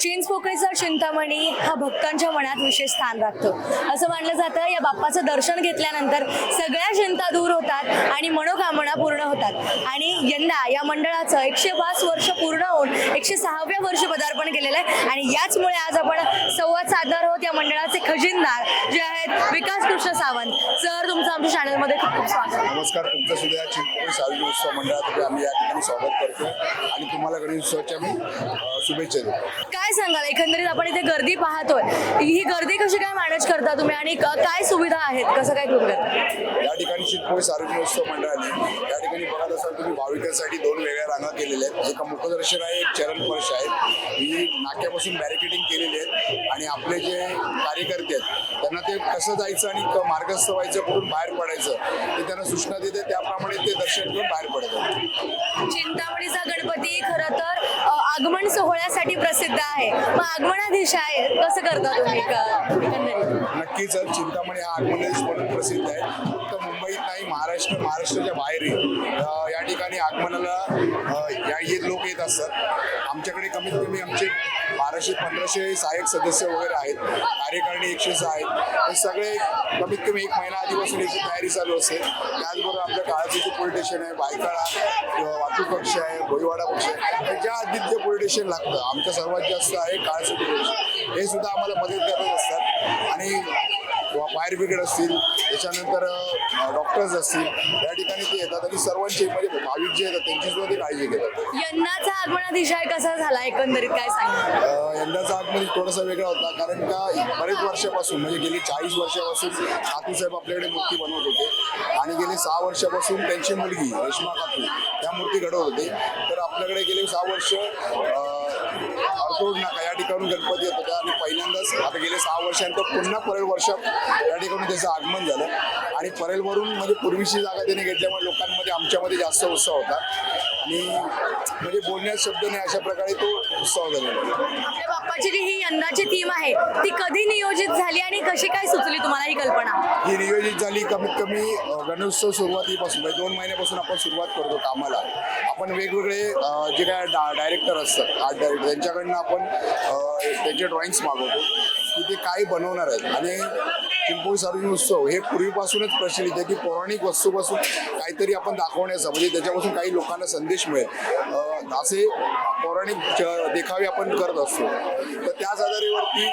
चिंचपोकळीचा चिंतामणी हा भक्तांच्या मनात विशेष स्थान राखतो. असं मानलं जातं या बाप्पाचं दर्शन घेतल्यानंतर सगळ्या चिंता दूर होतात आणि मनोकामना पूर्ण होतात. आणि यंदा या मंडळाचं एकशे पाच वर्ष पूर्ण होऊन एकशे सहाव्या वर्ष पदार्पण केलेलं आहे. आणि याचमुळे आज आपण संवाद साधणार आहोत या मंडळाचे खजिनदार जे आहेत विकास कृष्ण सावंत. सर तुमचं आमच्या चॅनलमध्ये खूप खूप स्वागत. नमस्कार तुमचं सुद्धा या चिंचपोळी सार्वजनिक उत्सव मंडळातर्फे आम्ही या ठिकाणी स्वागत करतो. आणि तुम्हाला गणेशोत्सवाच्या मी शुभेच्छा देतो. काय सांगाल? एकंदरीत आपण इथे गर्दी पाहतोय. ही गर्दी कशी काय मॅनेज करता तुम्ही? आणि काय सुविधा आहेत? कसं काय तुम्ही करता? या ठिकाणी चिंचपोळी सार्वजनिक उत्सव मंडळाने या ठिकाणी बघत असाल तुम्ही भाविकांसाठी दोन वेगळ्या रांगा केलेल्या आहेत. एक मुखदर्शन आहे एक चरण स्पर्श आहे ही नाक्यापासून बॅरिकेडिंग केलेली आहेत. आणि आपले जे कार्यकर्ते आहेत त्यांना ते कसं जायचं आणि क- मार्गस्थ व्हायचं कुठून बाहेर पडायचं ते त्यांना सूचना देते. त्याप्रमाणे ते दर्शन घेऊन बाहेर पडतात चिंतामणीचा गणपती खरं तर आगमन सोहळ्यासाठी प्रसिद्ध आहे. मग आगमनाधीश आहे. कसं करता तुम्ही? नक्कीच चिंतामणी हा आगमनदेश म्हणून प्रसिद्ध आहे. महाराष्ट्र महाराष्ट्राच्या बाहेरही या ठिकाणी आगमनाला या येत लोक येत असतात. आमच्याकडे कमीत कमी आमचे बाराशे पंधराशे सहाय्यक सदस्य वगैरे आहेत. कार्यकारिणी एकशे सहा आहेत. हे सगळे कमीत कमी एक महिना आधीपासून याची तयारी चालू असते. त्याचबरोबर आपल्या काळाचं पोलीस स्टेशन आहे बायकाळा किंवा वाहतूक पक्ष आहे भोईवाडा पक्ष आहे. तर ज्या हद्दीत जे पोलीस स्टेशन लागतं आमचं सर्वात जास्त आहे काळाचं पोलीस स्टेशन. हे सुद्धा आम्हाला मदत करत असतात. आणि फायर ब्रिगेड असतील त्याच्यानंतर डॉक्टर्स असतील या ठिकाणी ते येतात आणि सर्वांचे म्हणजे भाविक जे येतात त्यांची सुद्धा ते काळजी घेतात. यंदाचा आगमनाधीश आहे कसा झाला? एकंदरीत काय सांगा यंदाचा आगमन थोडासा वेगळा होता कारण का बरेच वर्षापासून म्हणजे गेली चाळीस वर्षापासून साहेब आपल्याकडे मूर्ती बनवत होते आणि गेली सहा वर्षापासून त्यांची मुलगी रेश्मा काकू त्या मूर्ती घडवत होते. तर आपल्याकडे गेले सहा वर्ष अर्धोड नाका. या ठिकाणून गणपती येत. होता आणि पहिल्यांदाच आता गेले सहा वर्षानंतर पुन्हा परेल वर्षात या ठिकाणी त्याचं आगमन झालं. आणि परेलवरून म्हणजे पूर्वीची जागा त्याने घेतल्यामुळे लोकांमध्ये आमच्यामध्ये जास्त उत्साह होता. आणि म्हणजे बोलण्यात शब्द नाही अशा प्रकारे तो उत्साह झालेला बाप्पाची जी ही यंदाची थीम आहे ती कधी नियोजित झाली आणि कशी काय सुचली तुम्हाला ही कल्पना? ही नियोजित झाली कमीत कमी गणेशोत्सव सुरुवातीपासून म्हणजे दोन महिन्यापासून आपण सुरुवात करतो कामाला. आपण वेगवेगळे जे काय डा डायरेक्टर असतात आर्ट डायरेक्टर त्यांच्याकडनं आपण त्यांचे ड्रॉइंग्स मागवतो. की ते काय बनवणार आहेत? आणि चिंपोळी सार्वजनिक उत्सव हे पूर्वीपासूनच प्रचलित आहे की पौराणिक वस्तूपासून काहीतरी आपण दाखवण्याचा म्हणजे त्याच्यापासून काही लोकांना संदेश मिळेल. असे पौराणिक च- देखावे आपण करत असतो. तर त्याच आधारेवरती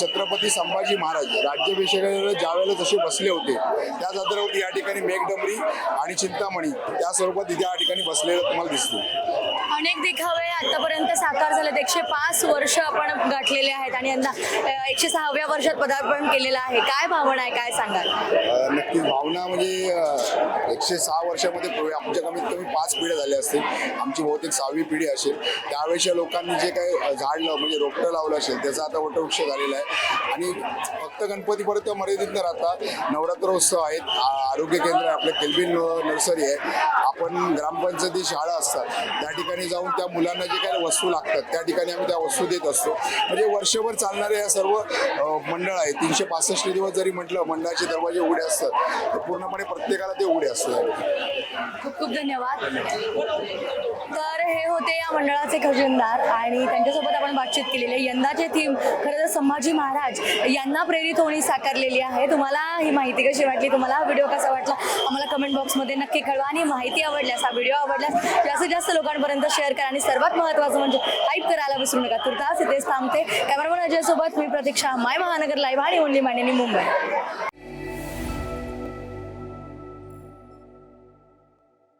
छत्रपती संभाजी महाराज राज्याभिषेकाला ज्या वेळेला जसे बसले होते त्याच आधारावरती या ठिकाणी मेघडंबरी आणि चिंतामणी त्या स्वरूपात इथे या ठिकाणी बसलेलं तुम्हाला दिसतील आतापर्यंत साकार झालेत. एकशे पाच वर्ष आपण गाठलेले आहेत आणि यंदा एकशे सहाव्या वर्षात पदार्पण केलेलं आहे. काय भावना आहे? काय सांगाल? नक्की नक्कीच भावना म्हणजे एकशे सहा वर्षामध्ये आमच्या कमीत कमी पाच पिढ्या झाल्या असतील. आमची बहुतेक सहावी पिढी असेल. त्यावेळेच्या लोकांनी जे काही झाड लावलं म्हणजे रोपटं लावलं असेल त्याचा आता वटवृक्ष झालेला आहे. आणि फक्त गणपतीपर्यंत मर्यादित न राहता नवरात्रोत्सव आहेत. आरोग्य केंद्र आहे आपलं केल्बिन नर्सरी आहे. आपण ग्रामपंचायती शाळा असतात. त्या ठिकाणी जाऊन त्या मुलांना जे काही वस्तू लागतात त्या ठिकाणी आम्ही त्या वस्तू देत असतो. म्हणजे वर्षभर चालणारे या सर्व मंडळ आहे तीनशे पासष्ट दिवस जरी म्हटलं मंडळाचे दरवाजे उघडे असतात तर पूर्णपणे प्रत्येकाला ते उघडे असतात. खूप खूप धन्यवाद. तर हे होते या मंडळाचे खजिनदार आणि त्यांच्यासोबत आपण बातचीत केलेली आहे. यंदाचे थीम खरं तर संभाजी महाराज यांना प्रेरित होणी साकारलेली आहे. तुम्हाला ही माहिती कशी वाटली? तुम्हाला हा व्हिडिओ कसा वाटला? आम्हाला कमेंट बॉक्समध्ये नक्की कळवा आणि माहिती आवडल्यास हा व्हिडिओ आवडल्यास जास्तीत जास्त लोकांपर्यंत शेअर करा आणि सर्वात महत्वाचं म्हणजे हाईप करायला विसरू नका. तुर्तास इथेच थांबते. कॅमेरामन अजयसोबत मी प्रतीक्षा माय महानगर लाईव्ह आणि ओनली मांडणी मुंबई.